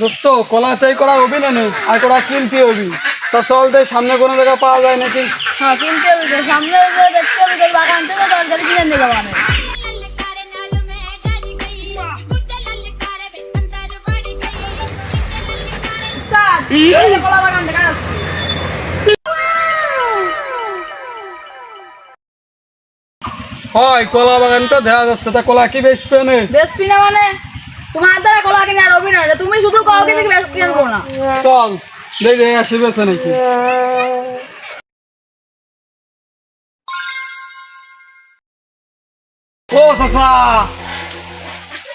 দোস্ত কলা তাই করা হবি না নেই আর করা কিনতে হবি। তা চল সামনে কোনো জায়গা পাওয়া যায় নাকি? হ্যাঁ কিনতে সামনে দেখতে হবে বাগান থেকে কিনে নিয়ে যাব হয় কলা বাগান তো দেখা যাচ্ছে তা কলা কি বেশ না? বেচবি না মানে? তোমার দ্বারা কলা কিনে আর হবি না তুমি শুধু কিনে না। চল দেখ দেখ আসি বেছে নাকি? ও চাচা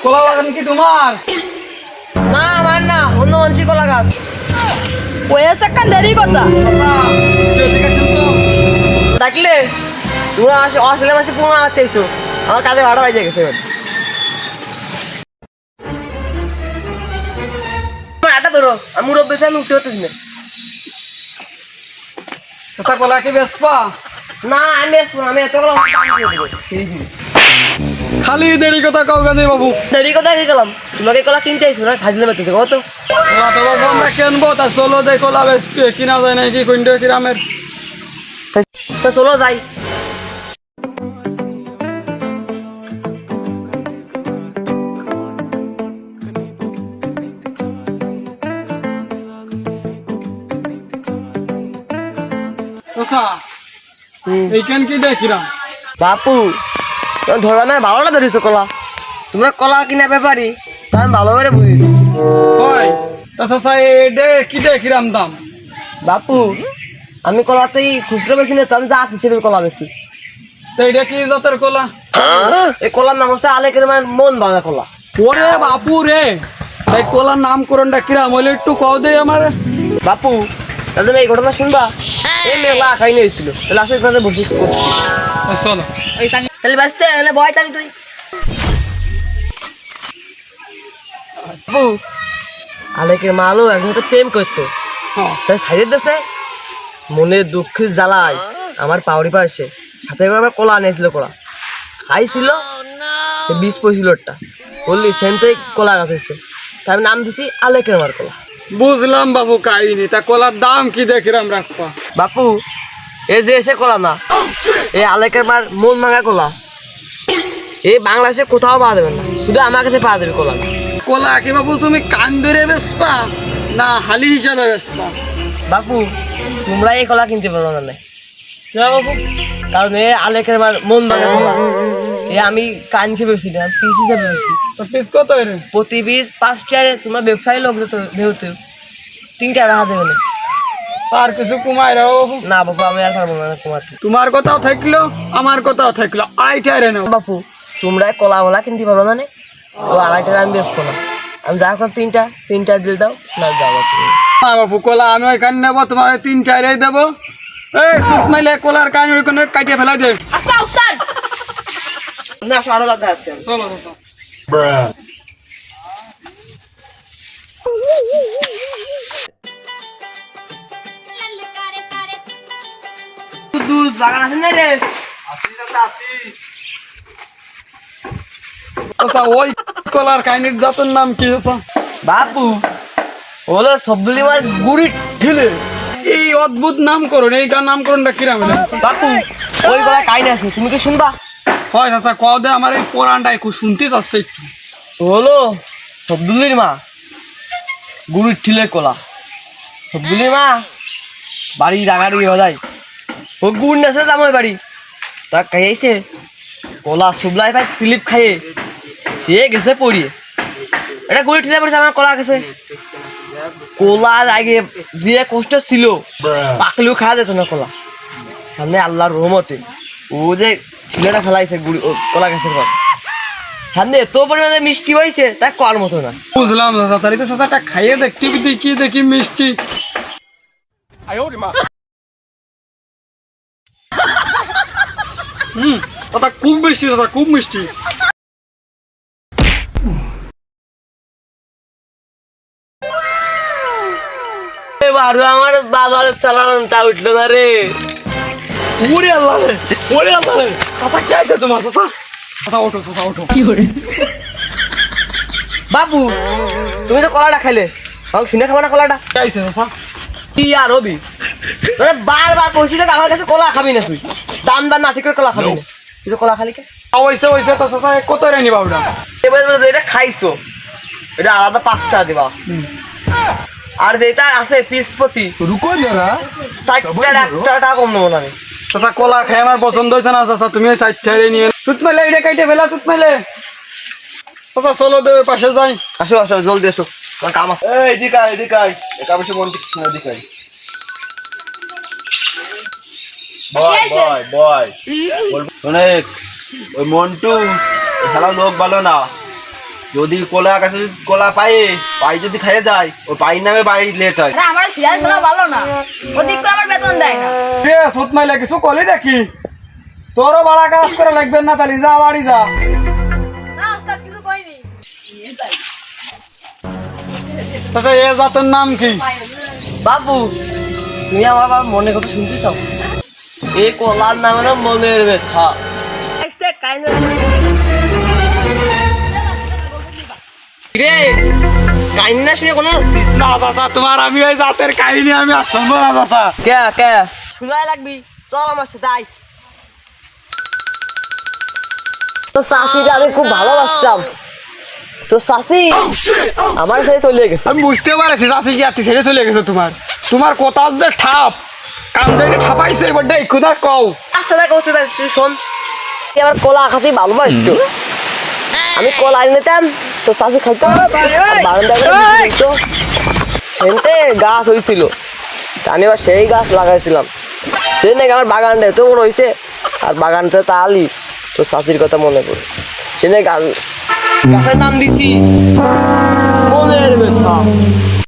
কলা বাগান কি তোমার? না আমার না অন্য মানুষের কলা গাছ। ওই এসে দেরি কথা। ডাকলে তোমরা আসে আসলে মাসে পুরো এসো আমার কাজে ভাড়া বাজে গেছে এবার। ধরো আমি মুরব্বী আমি উঠতে হতেছি না। কলা কি বেচবা? না আমি আসব না আমি এত খালি দেরি কথা কাউ গান্ধী বাবু? দেরি কথা কি গেলাম তোমাকে কলা কিনতে আইসো না খাজলে বেতেছে কত তো। বাবু আমরা কিনবো তা চলো দে কলা বেচতে। কিনা যায় নাকি কুইন্টে কিরামের? তো চলো যাই। চাচা এইখান কি দেখিরাম বাপু তোমার ধরবা না ভালো না ধরেছো কলা। তোমরা কলা কিনা ব্যাপারি তা আমি ভালো করে বুঝেছি। তা চাচা এডে কি দেখিরাম দাম? বাপু আমি কলাতেই খুচরো বেশি না তো আমি যা হিসেবে কলা বেশি তো এটা কি জাতের কলা? এই কলার নাম হচ্ছে আলেকের মানে মন ভাঙা কলা। ওরে বাপু রে! এই কলার নামকরণটা কিরাম হইলে একটু কও দে আমার। বাপু তাহলে তুমি এই ঘটনা শুনবা? এই মেলা খাই নিয়েছিল তাহলে আসলে এখানে বসে চলো। তাহলে বাঁচতে এনে ভয় তাহলে তুই বাপু আলেকের মালও এখন তো প্রেম করতো। হ্যাঁ। তাই দেশে মনের দুঃখের জ্বালায় আমার পাউরি পাশে সাথে আমার কলা আনিয়েছিল কলা। খাইছিল সে বিষ পড়ছিল ওরটা। বললি সেনতেই কলা গাছ হচ্ছে তাই আমি নাম দিছি আলেকের মার কলা। বুঝলাম বাবু কাহিনী তা কলার দাম কি দেখিরাম রাখবা? বাপু এ যে এসে কলা না এই আলেকের মার মন ভাঙা কলা। এই বাংলাদেশে কোথাও পাওয়া যাবে না শুধু আমার কাছে পাওয়া যাবে কলা। কলা কি বাবু তুমি কান ধরে বেচবা না হালি হিসাবে বেচবা? বাপু তোমরা এই কলা কিনতে পারো না কারণ এ আলেকের মার মন ভাঙা কলা। এ আমি কান হিসেবে বেশি না পিস হিসেবে বেশি তো পিস কত এর? প্রতি পিস পাঁচ টারে তোমার ব্যবসায়ী লোক যেত যেহেতু তিনটা রাখা দেবে না। আর কিছু কুমাই রাও? না বাপু আমি আর পারব না কমাতে তোমার কথাও থাকল আমার কথাও থাকল আড়াইটা রে নাও। বাপু তোমরা কলা মলা কিনতে পারো না নে? ও আড়াইটা আমি বেচবো না। আমি যা করো তিনটা তিনটা দিল দাও না যাও বাপু। না বাবু কলা আমি ওইখানে নেব তোমার তিনটা রে দেবো। এই সুত মাইলে কলার কান ওইখানে কাটিয়ে ফেলা দে। আচ্ছা, ওই কলার কাহিনীর দাঁতের নাম কি বাপু ওলে সবদুলিবার গুড়ি ঢিলে। এই অদ্ভুত নামকরণ এই নামকরণটা কিরাম বাপু ওই কলার কাহিনী আছে তুমি কি শুনবা? হয় চাচা কও দে আমার এই কোরআনটা একটু শুনতে চাচ্ছে একটু। হলো সবদুলির মা গুড়ির ঠিলের কলা। সবদুলির মা বাড়ি রাগাড়ি বাজাই ও গুড় নেছে জামাই বাড়ি। তা খাইছে কলা শুবলাই ভাই স্লিপ খাইয়ে সে গেছে পড়িয়ে। এটা গুড়ি ঠিলে পড়েছে আমার কলা গেছে। কলা আগে যে কষ্ট ছিল পাকলেও খাওয়া যেত না কলা। সামনে আল্লাহর রহমতে ও যে ছেলেটা ফেলাইছে গুড়ি কলা গাছের পর সামনে এত পরিমাণে মিষ্টি হয়েছে তা কল মতো না। বুঝলাম চাচা তাই তো চাচাটা খাইয়ে দেখতে দেখি দেখি মিষ্টি। হুম দাদা খুব মিষ্টি দাদা খুব মিষ্টি। বারু আমার বাবার চালানটা উঠল না রে। ওরে আল্লাহ রে ওরে আল্লাহ রে। চাচা কে আছে তোমার ওঠো ওঠো। কি করে বাবু তুমি তো কলাটা খাইলে আমাকে শুনে খাব না কলাটা? কে আছে কি আর হবি তোরে বারবার কইছি যে আমার কাছে কলা খাবি না তুই। দাম দাম না ঠিক করে কলা খাবি না। তুই তো কলা খালি কে? ওইসে ওইসে তো চাচা কত রে নিবা ওটা এবার এটা খাইছো। এটা আলাদা পাঁচটা দিবা। আর যেটা আছে পিসপতি রুকো যারা ষাট টাকা কম নেব না আমি চাচা কলা খাই আমার পছন্দ হয়েছে না চাচা তুমি সাইড ঠাইরে নিয়ে চুত মেলে এটা কাইটে ফেলা চুত মেলে চাচা চলো দে পাশে যাই। আসো আসো জলদি আসো। আমার কাম আছে। এই এদিকে আয় এদিকে আয়। একা বেশি মন টিকছে না এদিকে আয়। বয় বয় বয়। বল- ওই মন্টু খেলা লোক ভালো না। যদি কোলা কাছে যদি কোলা পায়ে পাই যদি খেয়ে যায় ওই পাই নামে বাই লে চায় না আমার সিরাজ খেলা ভালো না। ওদিক আমার বেতন দেয় না। রে সুত মাইলে কিছু কলি নাকি? তোরও বাড়া কাজ করে লাগবে না তালি যা বাড়ি যা। না ওস্তাদ কিছু কইনি। চাচা এ জাতের নাম কি? বাবু তুমি আমার বাবা মনে কথা শুনতে চাও? এই কলার নাম হলো মনের ব্যথা। আইস্তে কাইন্দ রে কান্না শুনে কোনো না চাচা তোমার আমি ওই জাতের কাহিনী আমি আর শুনব না চাচা কে কে? শোনাই লাগবি। চল আমার সাথে আই তো শাশিটা আমি খুব ভালোবাসতাম। তো শাশি আমার সাথে চলে গেছে। আমি বুঝতে পারছি চাষি কি আছি ছেড়ে চলে গেছে তোমার। তোমার কোথাও যে ঠাপ? কান্দে ঠাপাইছে খুদা কও। আচ্ছা দেখ হচ্ছে তুই শোন। তুই আমার কলা খাতে ভালোবাসতো আমি কলা নিতাম তো শাশি খাইতো। বারান্দায় সেনতে গাছ হয়েছিল আমি আবার সেই গাছ লাগাইছিলাম। সেই নাকি আমার বাগানটা এত বড় হয়েছে আর বাগানটা তা আলি তো চাষির কথা মনে পড়ে। সে নাকি গাছের নাম দিছি। মনের ব্যথা।